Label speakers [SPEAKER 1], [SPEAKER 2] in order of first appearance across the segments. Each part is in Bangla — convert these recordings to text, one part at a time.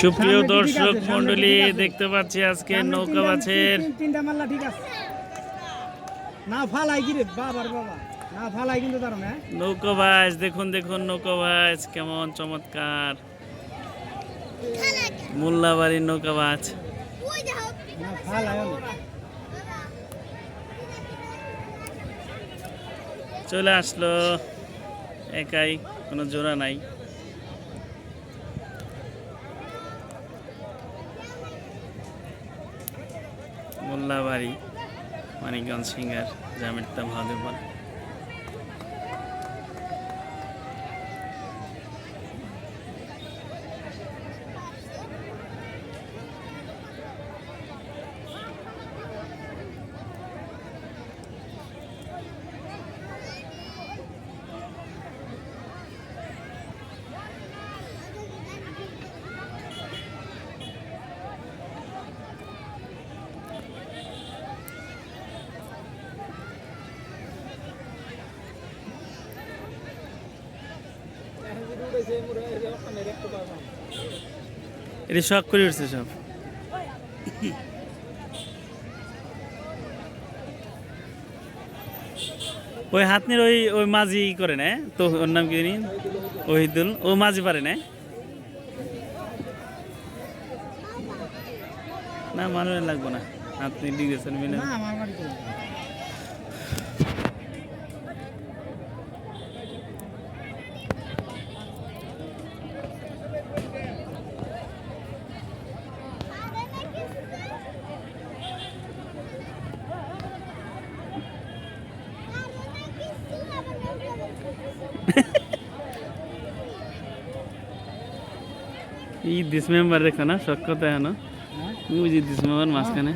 [SPEAKER 1] সুপ্রিয় দর্শক মন্ডলী দেখতে পাচ্ছি আজকে নৌকা মাছের
[SPEAKER 2] তিনটা মাল্লা ঠিক আছে। না ফালাই কি রে? বাবার বাবা। না ফালাই কিন্তু তার না
[SPEAKER 1] নৌকা বাস দেখুন দেখুন নৌকা বাস কেমন চমৎকার। মোল্লাবাড়ির নৌকা বাস।
[SPEAKER 2] না ফালাই
[SPEAKER 1] চলে আসলো। একাই কোনো জোড়া নাই। মোল্লাবাড়ি মানিকগঞ্জ সিঙ্গার জামিরতা মহাদেবন এটা শখ করে উঠছে সব। ওই হাতনির ওই ওই মাঝি করে না, তো ওর নাম কি ওহিদুল। ও মাঝি পারে না। না, মানুষ লাগবো না। আপনি ডিগেছেন মিলে এই ডিসমেম্বার রেখো না শখ কথা হ্যাঁ
[SPEAKER 2] হ্যাঁ?
[SPEAKER 1] বুঝি ডিসমেম্বর মাঝখানে।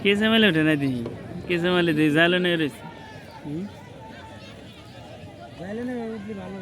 [SPEAKER 1] কে সামালে ওঠে না দেখি? কে সামালে দিই জালো না রয়েছে।
[SPEAKER 2] জালো না ভালো